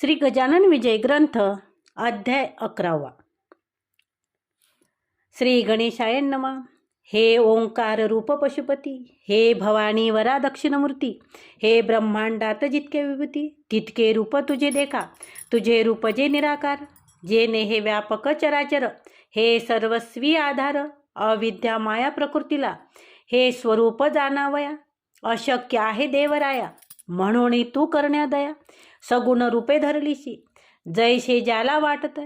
श्री गजानन विजय ग्रंथ अध्याय अकरावा. श्री गणेशाय नमा. हे ओंकार रूप पशुपती हे भवानी वरा दक्षिणमूर्ती हे ब्रह्मांडात जितके विभूती तितके रूप तुझे देखा तुझे रूप जे निराकार जेने हे व्यापक चराचर हे सर्वस्वी आधार अविद्या माया प्रकृतीला हे स्वरूप जाणावया अशक्य आहे देवराया म्हणून तू करण्या दया सगुण रूपे धरलीशी. जैसे ज्याला वाटत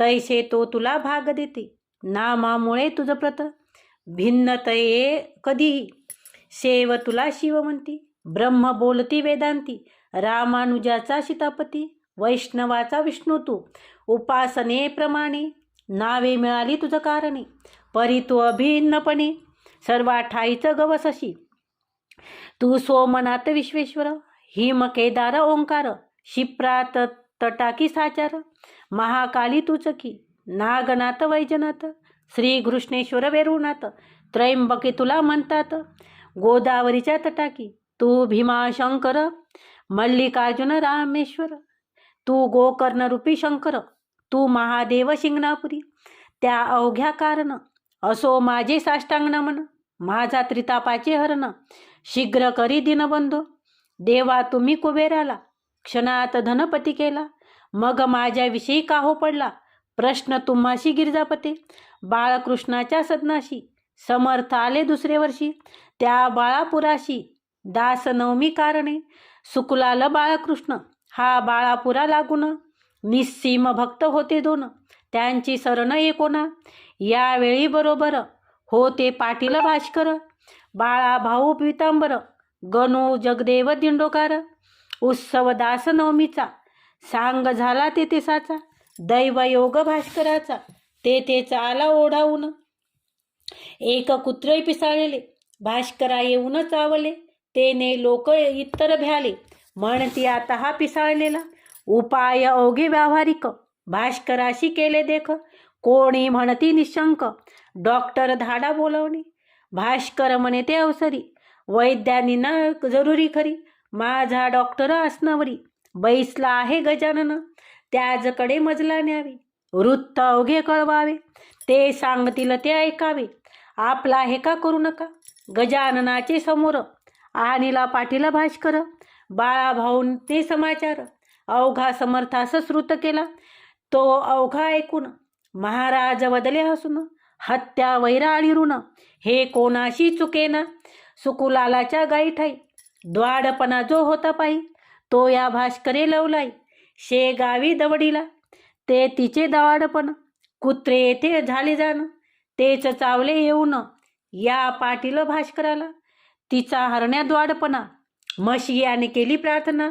तैसे तो तुला भाग देते. नामामुळे तुझं प्रत भिन्नतये कधीही. सेव तुला शिव म्हणती ब्रह्म बोलती वेदांती. रामानुजाचा सीतापती वैष्णवाचा विष्णू तू. उपासनेप्रमाणे नावे मिळाली तुझं कारणे. परी तू अभिन्नपणे सर्वा ठाईचं गवसशी. तू सोमनाथ विश्वेश्वर हिम केदार ओंकार. शिप्रात तटाकी साचार महाकाली तुचकी नागनाथ वैजनाथ श्री घृष्णेश्वर वेरुनाथ त्रैंबकी तुला म्हणतात गोदावरीच्या तटाकी तू भीमाशंकर मल्लिकार्जुन रामेश्वर तू गोकर्णरूपी शंकर तू महादेव शिंगणापुरी त्या अवघ्या कारण असो माझे साष्टांग नमन माझा त्रितापाचे हरण शीघ्र करी दिनबंधो देवा तुम्ही कुबेराला क्षणात धनपती केला. मग माझ्याविषयी का हो पडला. प्रश्न तुम्हाशी गिरजापते. बाळकृष्णाच्या सदनाशी. समर्थ आले दुसरे वर्षी. त्या बाळापुराशी. दास नवमी कारणे. सुकुलाल बाळकृष्ण. हा बाळापुरा लागून. निस्सीम भक्त होते दोन. त्यांची सरण एकोणा. यावेळी बरोबर. होते पाटील भास्कर. बाळा भाऊ पितांबर. गणू जगदेव दिंडोकार. उत्सव दासनवमीचा. सांग झाला तेथे दैव योग भास्कराचा. तेथे चाला ओढावून. एक कुत्रे पिसाळले. भास्करा येऊन चावले. तेने लोक इतर भ्याले. म्हणती आता हा पिसाळलेला. उपाय अवघे व्यावहारिक. भास्कराशी केले देख. कोणी म्हणती निशंक. डॉक्टर धाडा बोलवणे. भास्कर म्हणे ते अवसरी. वैद्यानी ना जरुरी खरी. माझा डॉक्टर असणावरी. बैसला आहे गजानन त्याजकडे मजला न्यावे. वृत्त अवघे कळवावे. ते सांगतील ते ऐकावे. आपला हे का करू नका? गजाननाचे समोर. आणिला पाटील भाष्कर बाळा ते समाचार. अवघा समर्थास श्रुत केला. तो अवघा ऐकून. महाराज वदले हसून. हत्या वैरा आणि ऋण. हे कोणाशी चुकेना? सुकुलालाच्या गाई ठाई द्वाडपणा जो होता पायी तो या भास्करे लवलाई शे गावी दवडीला ते तिचे दवाडपण कुत्रे येथे झाले जाण तेच चावले येऊन या पाटील भास्कराला. तिचा हरण्या द्वाडपणा म्हशी याने केली प्रार्थना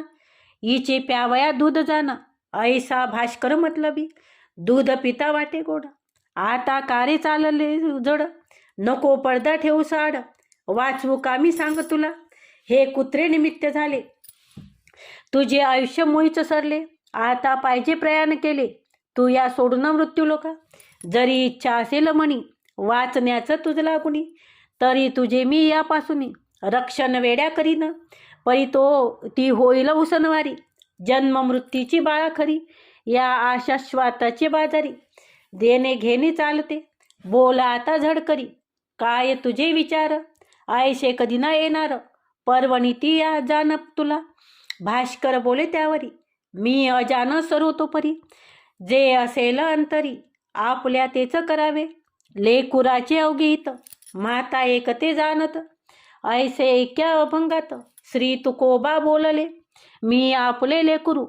हिचे प्यावया दूध जाणं ऐसा भास्कर मतलबी दूध पिता वाटे गोड. आता कारे चालले जड नको पडदा ठेवू साड वाचवू का मी सांग तुला? हे कुत्रे निमित्त झाले. तुझे आयुष्य मोहीच सरले. आता पाहिजे प्रयाण केले. तू या सोडून मृत्यू लोका. जरी इच्छा असेल म्हणी वाचण्याचं तुझला कुणी तरी तुझे मी यापासून. रक्षण वेड्या करीन. परी तो ती होईल उसनवारी. जन्म मृत्यूची बाळा खरी. या आशा श्वाताची बाजारी. देणे घेणे चालते. बोला आता झडकरी. काय तुझे विचार? आयशे कधी ना येणार? पर्वणी या जाण तुला. भाष्कर बोले त्यावरी मी अजान सरोतो परी जे असेल अंतरी आपल्या तेच करावे. लेकुराचे अवगीत माता एकते जाणत. ऐसे ऐक्या अभंगात श्री तुकोबा बोलले मी आपले लेकरू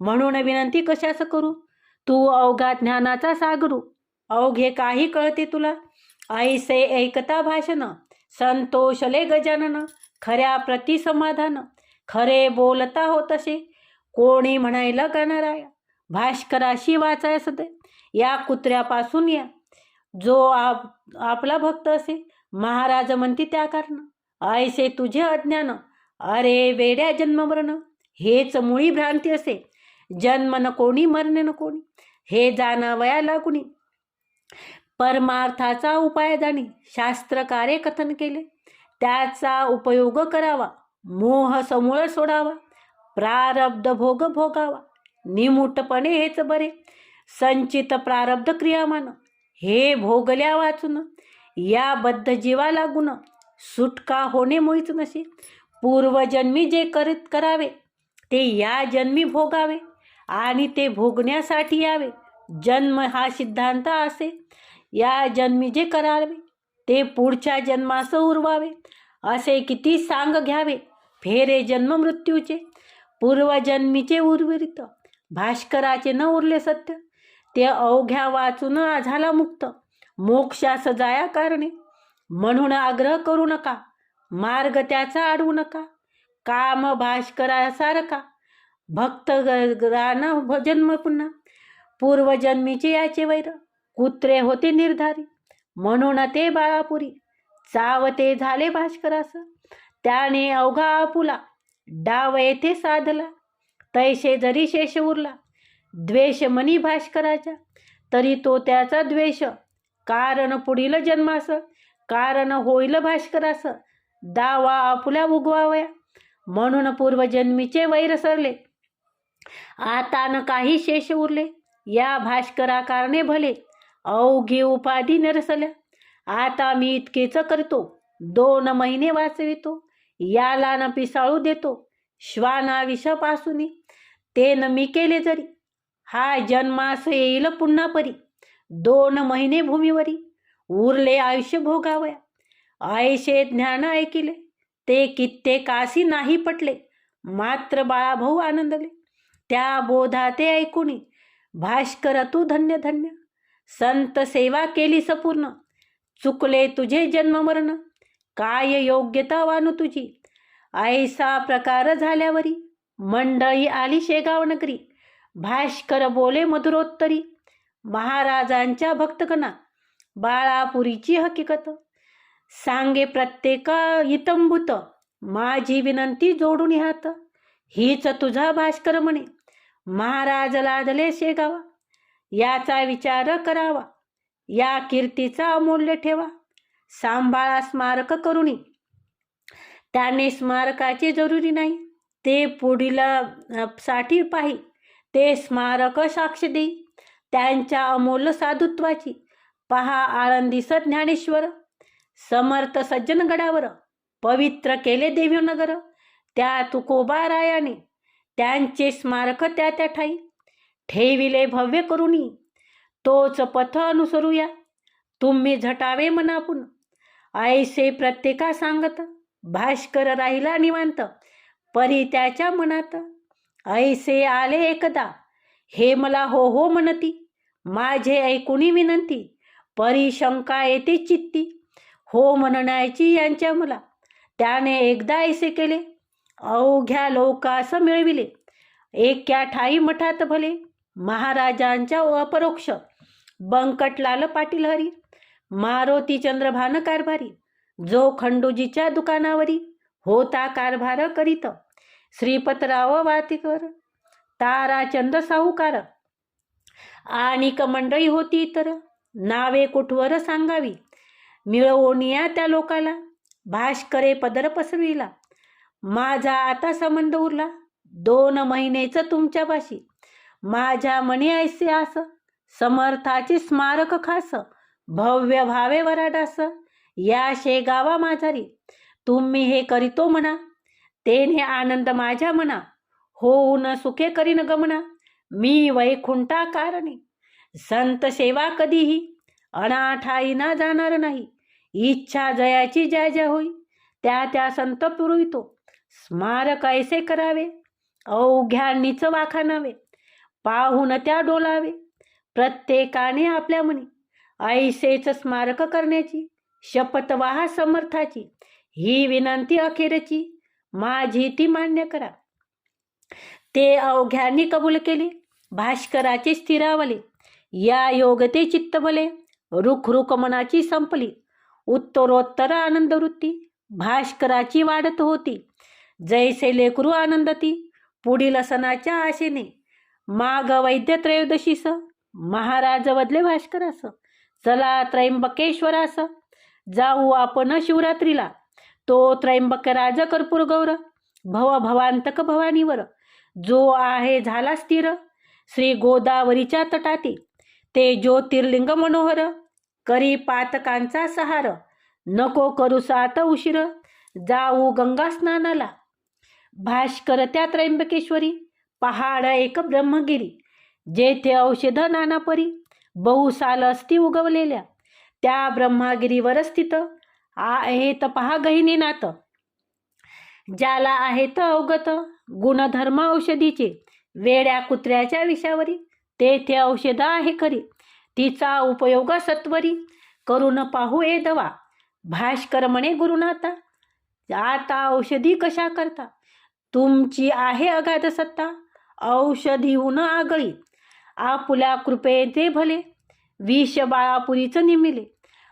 म्हणून विनंती कशास करू? तू अवघा ज्ञानाचा सागरू. अवघे काही कळते तुला. ऐसे ऐकता भाषण संतोषले गजानन. खऱ्या प्रतिसमाधान. खरे बोलता हो तसे. कोणी म्हणायला करणाराया भाष्कराशी वाचाय सदे. या कुत्र्यापासून या. जो आप आपला भक्त असे. महाराज म्हणती त्या कारण. ऐसे तुझे अज्ञान. अरे वेड्या जन्ममरण. हेच मुळी भ्रांती असे. जन्म न कोणी मरणे न कोणी. हे जाणावया कुणी परमार्थाचा उपाय जाणी. शास्त्रकारे कथन केले. त्याचा उपयोग करावा. मोह समूळ सोडावा. प्रारब्ध भोग भोगावा. निमूटपणे हेच बरे. संचित प्रारब्ध क्रियामान. हे भोगल्या वाचून. या बद्ध जीवा लागून. सुटका होणे मोहीच नसे. पूर्वजन्मी जे करीत करावे ते या जन्मी भोगावे आणि ते भोगण्यासाठी यावे. जन्म हा सिद्धांत असे. या जन्मी जे करावे ते पुढच्या जन्मास उरवावे. असे किती सांग घ्यावे. फेरे जन्म मृत्यूचे. पूर्वजन्मीचे उर्वरित. भास्कराचे न उरले सत्य. ते अवघ्या वाचून झाला मुक्त. मोक्षास जाया कारणे. म्हणून आग्रह करू नका. मार्ग त्याचा अडवू नका. काम भास्करासारखा. भक्त जन्म पुन्हा. पूर्वजन्मीचे याचे वैर. कुत्रे होते निर्धारी. म्हणून ते बाळापुरी. चावते झाले भास्करास. त्याने अवघा आपुला. डाव येथे साधला. तैसे जरी शेष उरला. द्वेष मनी भास्कराच्या. तरी तो त्याचा द्वेष. कारण पुढील जन्मास. कारण होईल भास्करास. दावा आपुल्या उगवावया. म्हणून पूर्वजन्मीचे वैर सरले. आता न काही शेष उरले. या भास्करा कारणे भले. अवघे उपाधी नरसल्या. आता मी इतकेच करतो. दोन महिने वाचवितो. याला न पिसाळू देतो. श्वाना विषपासून ते न मी केले जरी. हा जन्मास येईल पुन्हा परी. दोन महिने भूमीवरी. उरले आयुष्य भोगावया. आयशे ज्ञान ऐकिले. ते कित्येकासी नाही पटले. मात्र बाळाभाऊ आनंदले. त्या बोधा ते ऐकुणी भाष्कर तू धन्य धन्य. संत सेवा केली सपूर्ण चुकले तुझे जन्म मरण काय योग्यता वानू तुझी? ऐसा प्रकार झाल्यावरी मंडळी आली शेगाव नगरी. भाष्कर बोले मधुरोत्तरी. महाराजांच्या भक्तगणा. बाळापुरीची हकीकत. सांगे प्रत्येका इतंभूत. माझी विनंती जोडून हात हीच तुझा भास्कर म्हणे. महाराज लादले शेगावा. याचा विचार करावा. या कीर्तीचा अमूल्य ठेवा. सांभाळा स्मारक करुणी. त्याने स्मारकाचे जरुरी नाही. ते पुढील साठी पाही. ते स्मारक साक्ष देई त्यांच्या अमूल्य साधुत्वाची. पहा आळंदीस ज्ञानेश्वर. समर्थ सज्जनगडावर पवित्र केले देवनगर त्या तुकोबा रायाने. त्यांचे स्मारक त्या त्या ठाई. ठेविले भव्य करुणी. तोच पथ अनुसरूया. तुम्ही झटावे मनापून. ऐसे प्रत्येका सांगत भाष्कर राहिला निवांत. परी त्याच्या मनात ऐसे आले एकदा. हे मला हो हो म्हणती. माझे ऐकुणी विनंती. परी शंका येते चित्ती. हो म्हणण्याची यांच्या मला. त्याने एकदा ऐसे केले. अवघ्या लोकास मिळविले. एक्या ठाई मठात भले. महाराजांच्या अपरोक्ष. बंकटलाल पाटील हरी मारुती चंद्रभान कारभारी जो खंडूजीच्या दुकानावरी होता कारभार करीत. श्रीपतराव वातीकर ताराचंद साहूकार. आणि मंडळी होती तर नावे कुठवर सांगावी? मिळवणिया त्या लोकाला भाष्करे पदर पसरविला. माझा आता संबंध उरला दोन महिनेच तुमच्यापाशी माझ्या मनी ऐसे आस समर्थाचे स्मारक खास भव्य भावे वराडास या शेगावा माझारी तुम्ही हे करीतो म्हणा तेने आनंद माझ्या मना होऊन सुखे करीन गमना मी वैकुंठा कारणे संत सेवा कधीही अनाठाई ना जाणार नाही इच्छा जयाची ज्या ज्या होई त्या त्या संत पुरवितो स्मारक ऐसे करावे अवघ्यांनीच वाखानावे पाहून त्या डोलावे. प्रत्येकाने आपल्या मनी ऐसेच स्मारक करण्याची शपथ वाहा समर्थाची ही विनंती अखेरची माझी ती मान्य करा. ते अवघ्यांनी कबूल केले भास्कराचे स्थिरावले या योगते चित्तबले रुख रुख मनाची संपली उत्तरोत्तर आनंदवृत्ती भास्कराची वाढत होती जैसे लेकरू आनंदती पुढील सणाच्या आशेने. माग वैद्य त्रयोदशीस महाराज वदले भास्करास चला त्रैंबकेश्वरास जाऊ आपण शिवरात्रीला. तो त्रैंबक राज कर्पूर गौर भव भवांतक भवानीवर. जो आहे झाला स्थिर श्री गोदावरीच्या तटाती ते ज्योतिर्लिंग मनोहर करी पातकांचा सहार. नको करू सात उशीर जाऊ गंगा स्नानाला. भाष्कर त्या त्र्यंबकेश्वरी पहाड एक ब्रह्मगिरी जेथे औषध नानापरी बहुसाल असती उगवलेल्या. त्या ब्रह्मागिरीवर स्थित आहेत पहा गहिनी नात. ज्याला आहेत अवगत गुणधर्म औषधीचे वेड्या कुत्र्याच्या विषावरी तेथे औषध आहे खरी. तिचा उपयोग सत्वरी करून पाहू ए दवा. भाष्कर म्हणे गुरुनाथा आता औषधी कशा करता? तुमची आहे अगाध सत्ता. औषधीहून आगळी. आपुल्या कृपेचे भले. विष बाळापुरीच निमिले.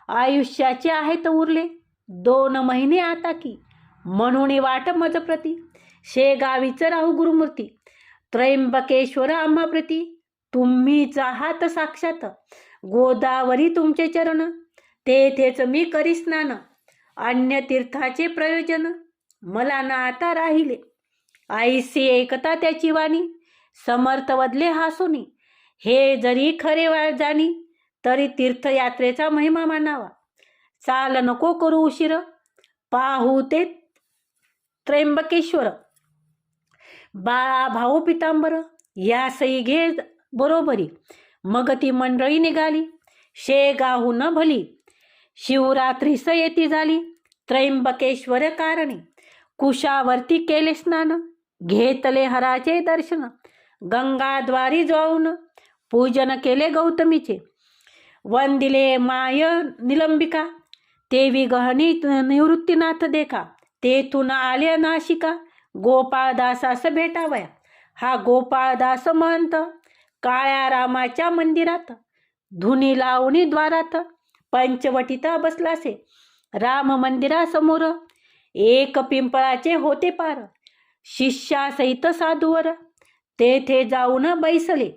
आयुष्याचे आहेत उरले. दोन महिने आता की. म्हणून वाट मज प्रती शेगावीच राहू गुरुमूर्ती. त्र्यंबकेश्वर आम्हाप्रती तुम्हीच आहात साक्षात. गोदावरी तुमचे चरण. तेथेच मी करी स्नान. अन्य तीर्थाचे प्रयोजन. मला ना आता राहिले. आईसी एकता त्याची वाणी. समर्थ वदले हासुनी हे जरी खरे वा जाणी तरी तीर्थयात्रेचा महिमा मानावा. चाल नको करू उशीर. पाहू ते त्र्यंबकेश्वर. बाळा भाऊ पितांबर या सई घे बरोबरी. मग ती मंडळी निघाली. शेगाहून भली. शिवरात्री स येती झाली. त्र्यंबकेश्वर कारणी. कुशावरती केले स्नान. घेतले हराचे दर्शन. गंगाद्वारी जाऊन पूजन केले गौतमीचे. वंदिले माय निलंबिका तेवी गहनी निवृत्तीनाथ देखा तेथून आले नाशिका गोपाळदासास भेटावया. हा गोपाळदास महंत काळ्या रामाच्या मंदिरात धुनी लावणी द्वारात पंचवटीत बसलासे. राम मंदिरासमोर एक पिंपळाचे होते पार शिष्यासहित साधूवर तेथे जाऊन बैसले.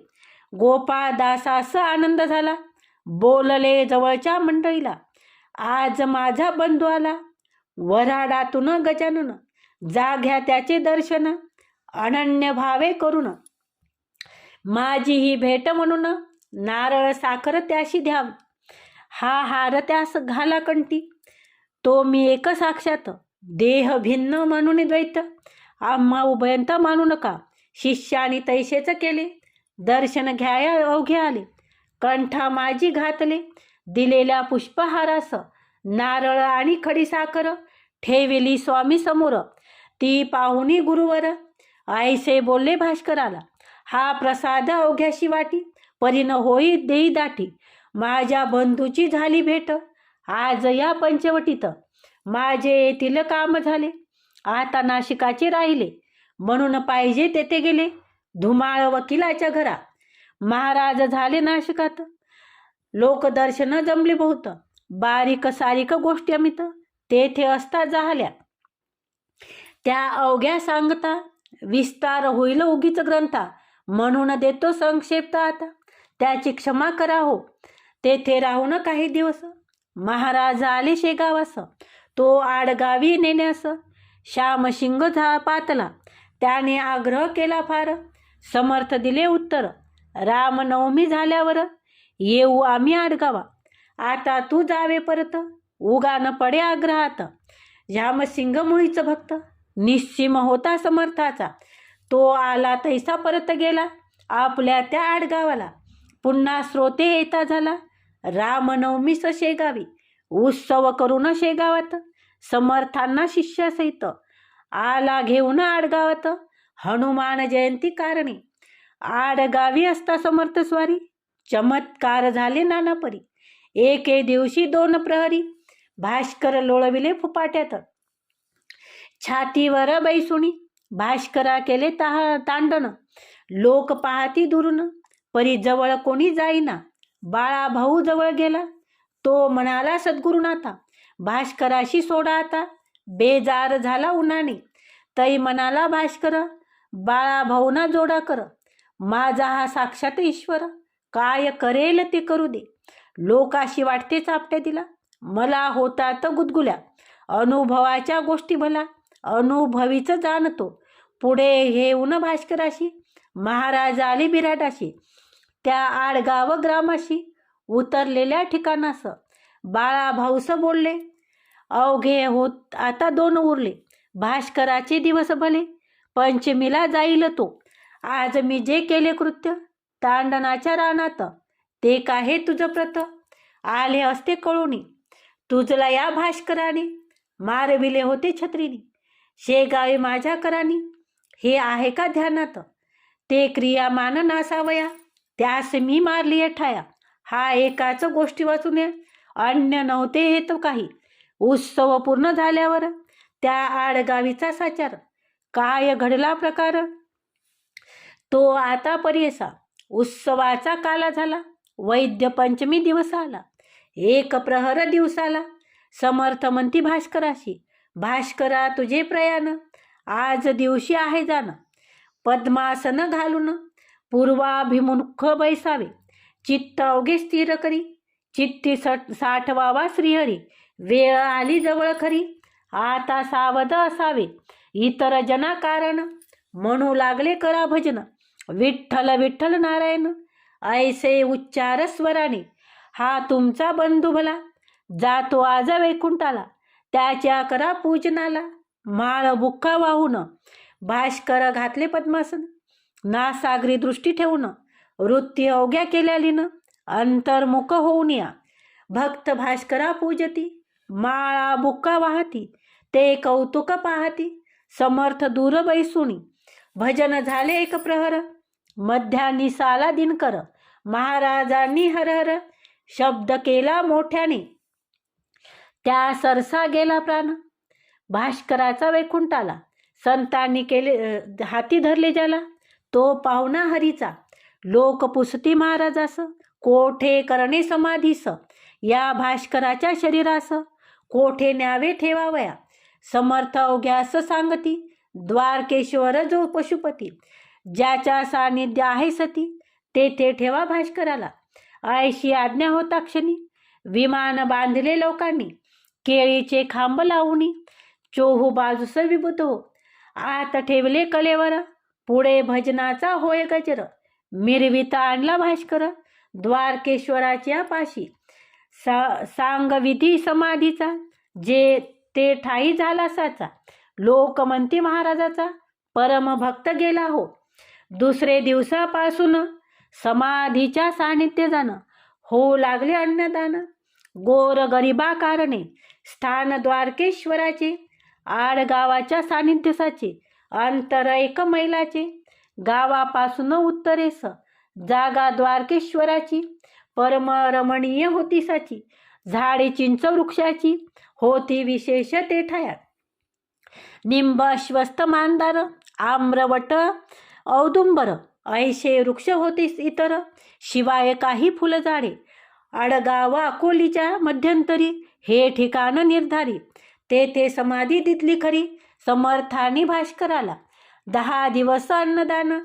गोपाळदासास आनंद झाला. बोलले जवळच्या मंडळीला आज माझा बंधू आला. वराडातून गजानन जाघ्या त्याचे दर्शन. अनन्य भावे करून. माझी ही भेट म्हणून नारळ साखर त्याशी द्याव हा हार त्यास घाला कंटी तो मी एक साक्षात देह भिन्न म्हणून द्वैत. आम्हा उभयंत मानू नका. शिष्याने तैसेच केले. दर्शन घ्याया अवघे आले. कंठा माझी घातले. दिलेल्या पुष्पहारास नारळ आणि खडीसाखर ठेविली स्वामी समोर. ती पाहुणी गुरुवर. आईसे बोलले भास्कराला हा प्रसाद अवघ्याशी वाटी. परीन होई देई दाटी. माझ्या बंधूची झाली भेट. आज या पंचवटीत. माझे येथील काम झाले. आता नाशिकाचे राहिले. म्हणून पाहिजे तेथे गेले. धुमाळ वकिलाच्या घरा. महाराज झाले नाशिकात. लोकदर्शन जमले बहुत. बारीक सारीक गोष्टी अमित. तेथे असता झाल्या त्या अवघ्या सांगता विस्तार होईल उगीच ग्रंथा. म्हणून देतो संक्षेपता आता. त्याची क्षमा करा हो. तेथे राहून काही दिवस. महाराज आले शेगावास. तो आडगावी नेण्यास. श्यामशिंग झा पातला. त्याने आग्रह केला फार. समर्थ दिले उत्तर. रामनवमी झाल्यावर येऊ आम्ही आडगावा. आता तू जावे परत. उगा न पडे आग्रहात. श्यामसिंग मुळीचं भक्त. निश्चिम होता समर्थाचा. तो आला तैसा परत गेला. आपल्या त्या आडगावाला. पुन्हा श्रोते येता झाला. रामनवमीस शेगावी उत्सव करून शेगावात समर्थांना शिष्यासहित. आला घेऊन आडगावात. हनुमान जयंती कारणी. आडगावी असता समर्थ स्वारी. चमत्कार झाले नानापरी. एके दिवशी दोन प्रहरी. भास्कर लोळविले फुपाट्यात. छातीवर बैसुणी. भास्करा केले ताह तांडण. लोक पाहती दुरून. परी जवळ कोणी जाईना. बाळा भाऊ जवळ गेला. तो म्हणाला सद्गुरुनाथा भास्कराशी सोडा आता. बेजार झाला उन्हाने. तई मनाला भाष कर बाळा भाऊना जोडा कर. माझा हा साक्षात ईश्वर. काय करेल ते करू दे. लोकाशी वाटते चापट्या दिला. मला होतात गुदगुल्या. अनुभवाच्या गोष्टी भला अनुभवीच जाणतो. पुढे येऊन भास्कराशी महाराज आले बिराटाशी त्या आडगाव ग्रामाशी उतरलेल्या ठिकाणास. बाळा भाऊस बोलले अवघे होत आता दोन उरले. भाष्कराचे दिवस भले पंचमीला जाईल तो. आज मी जे केले कृत्य तांडणाच्या रानात ते काहे तुझं प्रत? आले असते कळूनी. तुझला या भाष्कराने मारविले होते छत्रीने. शेगावे माझ्या करानी. हे आहे का ध्यानात? ते क्रियामान नासावया त्यास मी मारली ठाया हा एकाच गोष्टी वाचून अन्य नव्हते हे तो काही. उत्सव पूर्ण झाल्यावर त्या आडगावीचा साचार काय घडला प्रकार? तो आता पर्यसा उत्सवाचा काला झाला वैद्य पंचमी दिवस आला एक प्रहर दिवसाला समर्थ म्हणती भास्कराशी भास्करा तुझे प्रयाण आज दिवशी आहे जाणं. पद्मासन घालून पूर्वाभिमुख बैसावे. चित्त अवघे स्थिर करी. चित्ती सट साठवावा श्रीहरी. वेळ आली जवळ खरी. आता सावध असावे. इतर जना कारण म्हणू लागले करा भजन. विठ्ठल विठ्ठल नारायण ऐसे उच्चार स्वराने. हा तुमचा बंधू भला. जातो आज वैकुंठाला. त्याच्या करा पूजनाला. माळ बुक्का वाहून. भाष्कर घातले पद्मासन. नासागरी दृष्टी ठेवून. वृत्ती अवघ्या केल्यालीन अंतर्मुख होऊन या. भक्त भाष्करा पूजती. माळा बुक्का वाहती ते कौतुक पाहती. समर्थ दूर बैसुणी भजन झाले एक प्रहर. मध्यानी साला दिनकर महाराजांनी हरहर शब्द केला मोठ्याने त्या सरसा गेला प्राण. भास्कराचा वैकुंठाला संतांनी केले हाती धरले ज्याला. तो पाहुणा हरीचा लोक पुसती महाराजास. कोठे करणे समाधीस या भास्कराच्या शरीरास. कोठे न्यावे ठेवावया? समर्थ हो अवघ्यास सांगती. द्वारकेश्वर जो पशुपती. ज्याच्या सानिध्य आहे सती तेथे ठेवा भास्कराला. आयशी आज्ञा होता क्षणी. विमान बांधले लोकांनी. केळीचे खांब लावूनी. चोहू बाजूस विभूत हो. आत ठेवले कलेवर. पुढे भजनाचा होय गजर. मिरविता आणला भास्कर. द्वारकेश्वराच्या पाशी. सा सांगविधी समाधीचा जे ते ठाई झाला साचा लोक म्हणते महाराजाचा परमभक्त गेला हो. दुसरे दिवसापासून समाधीच्या सानिध्य जाणं होऊ लागले अन्नदान. गोर गरिबा कारणे स्थान द्वारकेश्वराचे आडगावाच्या सानिध्यसाचे अंतर एक मैलाचे गावापासून उत्तरेस जागा द्वारकेश्वराची परमरमणीय होती साची. झाडे चिंच वृक्षाची होती विशेष ते ठयात. निंब अश्वस्त मानदार आम्रवट औदुंबर ऐशे वृक्ष होते इतर. शिवाय काही फुलझाडे. आडगाव अकोलीच्या मध्यंतरी. हे ठिकाण निर्धारी. तेथे समाधी दितली खरी. समर्थानी भाष्कराला. दहा दिवस अन्नदान.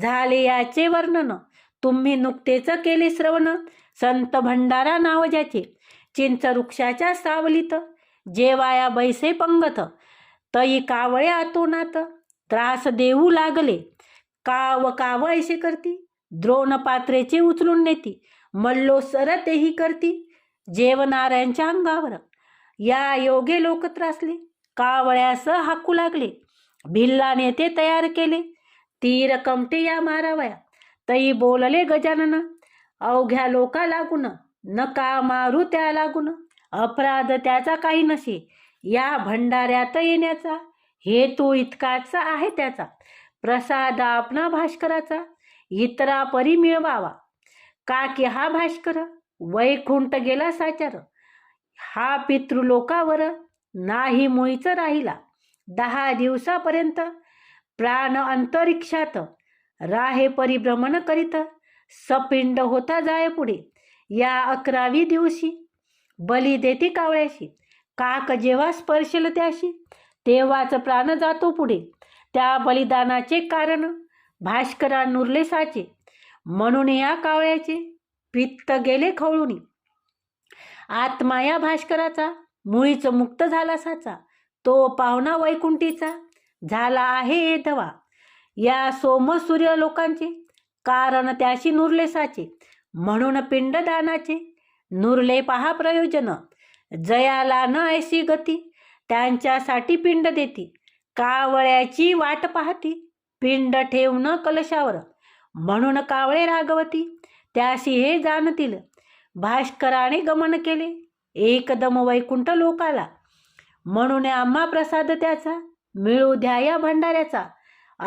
झाले याचे वर्णन. तुम्ही नुकतेच केले श्रवण. संत भंडारा नाव ज्याचे. चिंच वृक्षाच्या सावलीत. जेवाया बैसे पंगत. तई कावळे आतोनात. त्रास देऊ लागले. काव काव ऐसे करती. द्रोण पात्रेचे उचलून नेती. मल्लो सर तेही करती. जेवणाऱ्यांच्या अंगावर. या योगे लोक त्रासले. कावळ्यास हाकू लागले. भिल्लाने ते तयार केले. तीर कमटे या मारावया. तई बोलले गजानन अवघ्या लोका लागून नका मारू त्या लागून. अपराध त्याचा काही नसे. या भंडाऱ्यात येण्याचा हेतू इतकाच आहे त्याचा. प्रसाद आपणा भास्कराचा इतरा परी मिळवावा. का की हा भास्कर? वैकुंठ गेला साचार. हा पितृलोकावर नाही मुळीच राहिला. दहा दिवसापर्यंत प्राण अंतरिक्षात राहे परिभ्रमण करीत. सपिंड होता जाय पुढे. या अकरावी दिवशी. बली देते कावळ्याशी. काक जेव्हा स्पर्शल त्याशी. तेव्हाच प्राण जातो पुढे. त्या बलिदानाचे कारण. भास्करा नुरले साचे. म्हणून या कावळ्याचे. पित्त गेले खवळून. आत्मा या भास्कराचा. मुळीच मुक्त झाला साचा. तो पाहुणा वैकुंठीचा. झाला आहे हे धवा. या सोम सूर्य लोकांचे कारण त्याशी नुरले साचे म्हणून पिंडदानाचे नुरले पहा प्रयोजन जयाला न ऐशी गती त्यांच्यासाठी पिंड देती कावळ्याची वाट पाहती पिंड ठेवणं कलशावर म्हणून कावळे रागवती त्याशी हे जाणतील भास्कराने गमन केले एकदम वैकुंठ लोकाला म्हणून आम्हा प्रसाद त्याचा मिळू द्या या भंडाऱ्याचा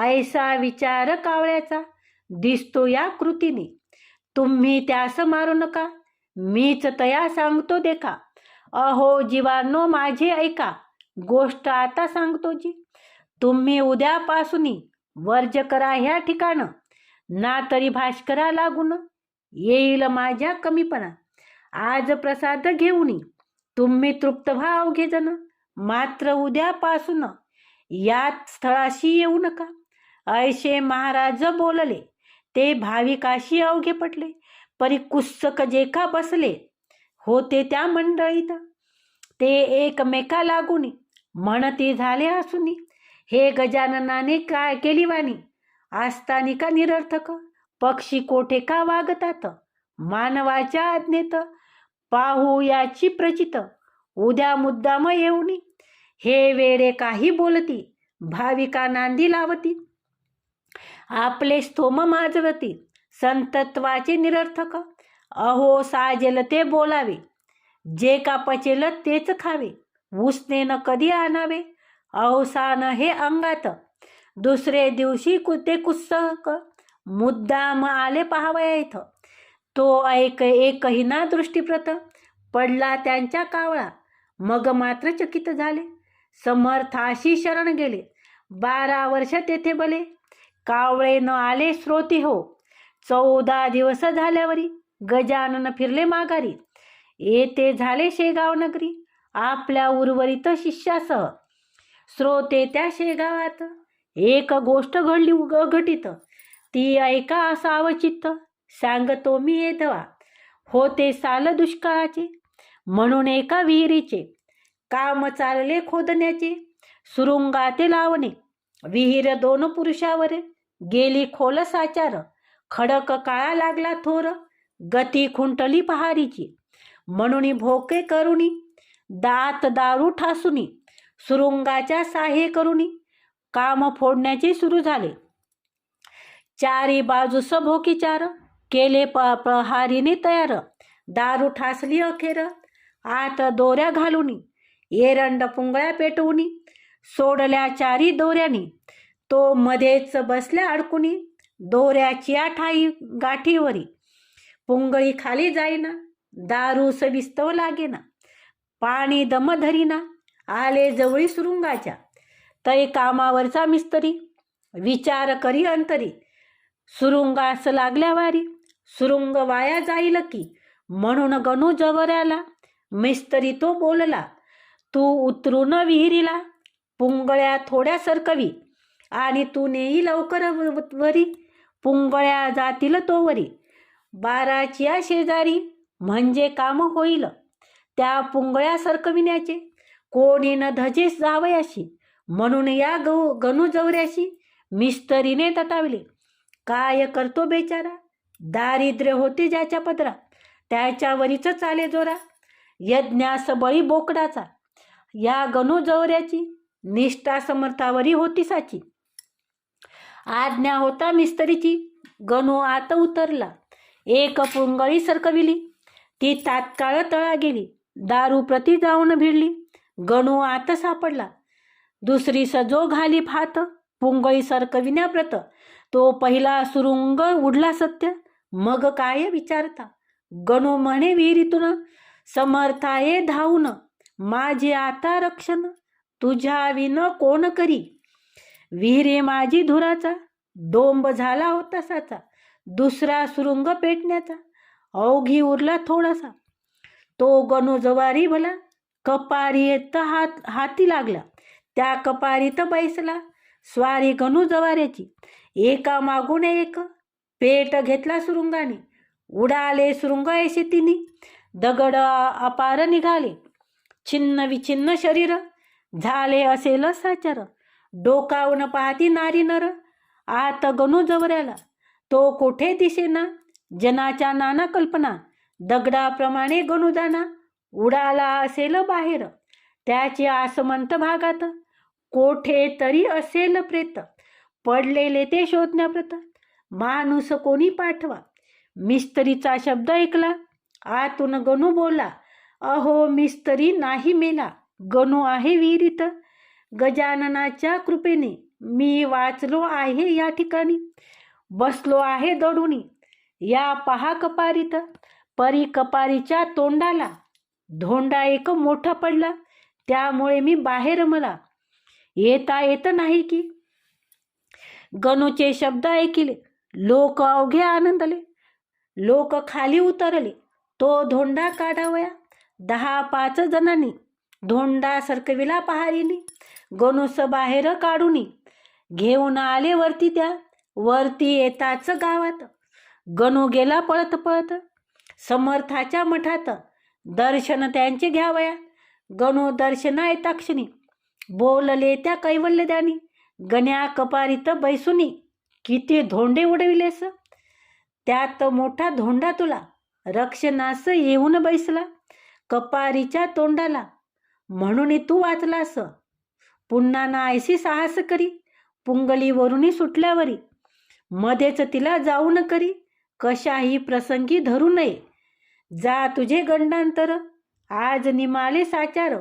ऐसा विचार कावळ्याचा. दिसतो या कृतीने. तुम्ही त्यास मारू नका. मीच तया सांगतो देखा. अहो जीवानो माझे ऐका. गोष्ट आता सांगतो जी. तुम्ही उद्यापासून वर्ज करा ह्या ठिकाण. ना तरी भास्करा लागून येईल माझ्या कमीपणा. आज प्रसाद घेऊन तुम्ही तृप्त व्हा अवघे जण मात्र उद्यापासून यात स्थळाशी येऊ नका. ऐशे महाराज बोलले. ते भाविकाशी अवघे पटले परी कुस्सक जेका बसले? होते त्या मंडळीत. ते एकमेका लागून म्हणते झाले हसुनी हे गजाननाने काय केली वाणी? आस्तानी का निरर्थक पक्षी कोठे का वागतात? मानवाच्या आज्ञेत पाहू याची प्रचित. उद्या मुद्दाम येऊनी हे वेळे काही बोलती. भाविका नांदी लावती. आपले स्तोम माजवती संतत्वाचे निरर्थक. अहो साजेल ते बोलावे. जे का पचेल तेच खावे. उसनेनं कधी आणावे. अवसान हे अंगात. दुसरे दिवशी कुते कुस्सक. मुद्दाम आले पाहावया तो ऐक एकही ना दृष्टीप्रत. पडला त्यांच्या कावळा. मग मात्र चकित झाले. समर्थाशी शरण गेले. बारा वर्ष तेथे बले. कावळे न आले श्रोती हो. चौदा दिवस झाल्यावरी गजानन फिरले माघारी. येते झाले शेगाव नगरी आपल्या उर्वरित शिष्यासह. श्रोते त्या शेगावात. एक गोष्ट घडली घटित. ती ऐका असावं चित्त सांगतो मी येतवा होते साल दुष्काळाचे म्हणून एका विहिरीचे. काम चालले खोदण्याचे सुरुंगाते लावणे. विहीर दोन पुरुषावर. गेली खोल साचार खडक काळा लागला थोर. गती खुंटली पहारीची. म्हणून भोके करुणी दात दारू ठासुनी. सुरुंगाच्या साहे करुणी काम फोडण्याचे सुरू झाले. चारी बाजूस भोकीचार केले प प्रहारीने तयार. दारू ठासली अखेर. आत दोऱ्या घालुनी. एरंड पुंगळ्या पेटवुनी. सोडल्या चारी दोऱ्यानी. तो मध्येच बसल्या अडकुनी दोऱ्याची आठाई गाठीवरी. पुंगळी खाली जाईना दारू सविस्तव लागेना पाणी दम धरीना आले जवळी सुरुंगाच्या तै कामावरचा मिस्तरी विचार करी अंतरी सुरुंगास लागल्या वारी सुरुंग वाया जाईल की म्हणून गणू जवऱ्याला मिस्तरी तो बोलला तू उतरून विहिरीला पुंगळ्या थोड्या सरकवी आणि तू नेई लवकर वरी. पुंगळ्या जातील तो वरी. बाराच्या शेजारी म्हणजे काम होईल. त्या पुंगळ्या सरकविण्याचे कोणी न धजेस जावयाशी म्हणून या गौ गणूजवऱ्याशी मिस्तरीने तटावले. काय करतो बेचारा? दारिद्र्य होते ज्याच्या पदरा. त्याच्यावरीच चाले जोरा. यज्ञास बळी बोकडाचा. या गणूजवऱ्याची निष्ठा समर्थावरी होती साची. आज्ञा होता मिस्तरीची. गणू आत उतरला. एक पुंगळी सरकविली. ती तात्काळ तळा गेली दारू प्रति जाऊन भिडली. गणू आत सापडला. दुसरी सजो घाली फात पुंगळी सरकविण्याप्रत तो पहिला सुरुंग उडला सत्य. मग काय विचारता? गणू म्हणे विहिरीतून समर्थाये धावून. माझे आता रक्षण. तुझ्या विन कोण करी? विहिरे माझी धुराचा डोंब झाला होता साचा दुसरा सुरुंग पेटण्याचा अवघी उरला थोडासा. तो गणू जवारी भला कपारी येत हात हाती लागला. त्या कपारीत बैसला स्वारी गणू जवाऱ्याची एका मागून एक पेट घेतला सुरुंगाने. उडाले सुरुंग ऐसे तिनी. दगड अपार निघाले. छिन्न विछिन्न शरीर झाले असेल साचर डोकावून पाहती नारी नर. आत गणू जवऱ्याला. तो कोठे दिसेना? जनाच्या नाना कल्पना. दगडाप्रमाणे गणू जाना. उडाला असेल बाहेर. त्याची आसमंत भागात. कोठे तरी असेल प्रेत. पडलेले ते शोधण्याप्रत. माणूस कोणी पाठवा? मिस्त्रीचा शब्द ऐकला. आतून गणू बोला. अहो मिस्त्री नाही मेला. गणू आहे विहिरीत. गजाननाच्या कृपेने मी वाचलो आहे या ठिकाणी. बसलो आहे दडुनी. या पहा कपारीत. परी कपारीच्या तोंडाला धोंडा एक मोठा पडला. त्यामुळे मी बाहेर मला येता येत नाही की. गणूचे शब्द ऐकिले. लोक अवघे आनंदले. लोक खाली उतरले. तो धोंडा काढावया. दहा पाच जणांनी धोंडा सरकविला पहारीनी. गणूस बाहेर काढूनी घेऊन आले वरती त्या वरती येताच गावात. गणू गेला पळत पळत. समर्थाच्या मठात दर्शन त्यांचे घ्यावया. गणू दर्शना येताक्षणी बोलले त्या कैवल्यदानी गण्या कपारीत बैसुनी किती धोंडे उडविलेस. त्यात मोठा धोंडा तुला. रक्षणास येऊन बैसला. कपारीच्या तोंडाला. म्हणून तू वाचलास. पुन्हा ना ऐशी साहस करी. पुंगलीवरूनही सुटल्यावरी. मध्येच तिला जाऊ न करी. कशाही प्रसंगी धरू नये. जा तुझे गंडांतर. आज निमाले साचार.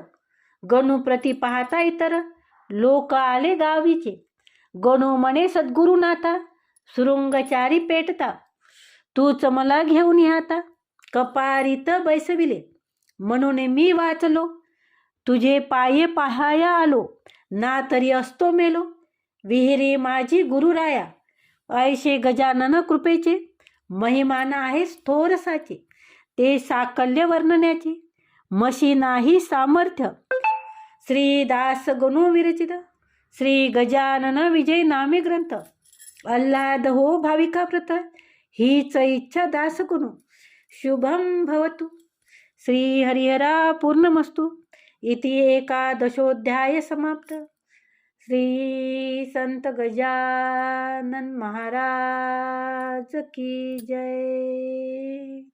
गणू प्रति पाहता इतर. लोक आले गावीचे. गणू म्हणे सद्गुरुनाथा सुरुंगचारी पेटता. तूच मला घेऊन आता कपारीत बैसविले. म्हणून मी वाचलो. तुझे पाये पाहाया आलो ना तरी असतो मेलो. विहिरी माझी गुरुराया. ऐशे गजानन कृपेचे. महिमान आहे थोरसाचे. ते साकल्य वर्णण्याचे. मशी नाही सामर्थ्य. श्रीदास गुणु गणू विरचित. श्री गजानन विजय नामे ग्रंथ. अल्लाद हो भाविका प्रत. हीच इच्छा दास गुणु शुभम भवतु. श्री हरिहरा पूर्णमस्तु. इति एकादशोध्याय समाप्त। श्री संत गजानन महाराज की जय।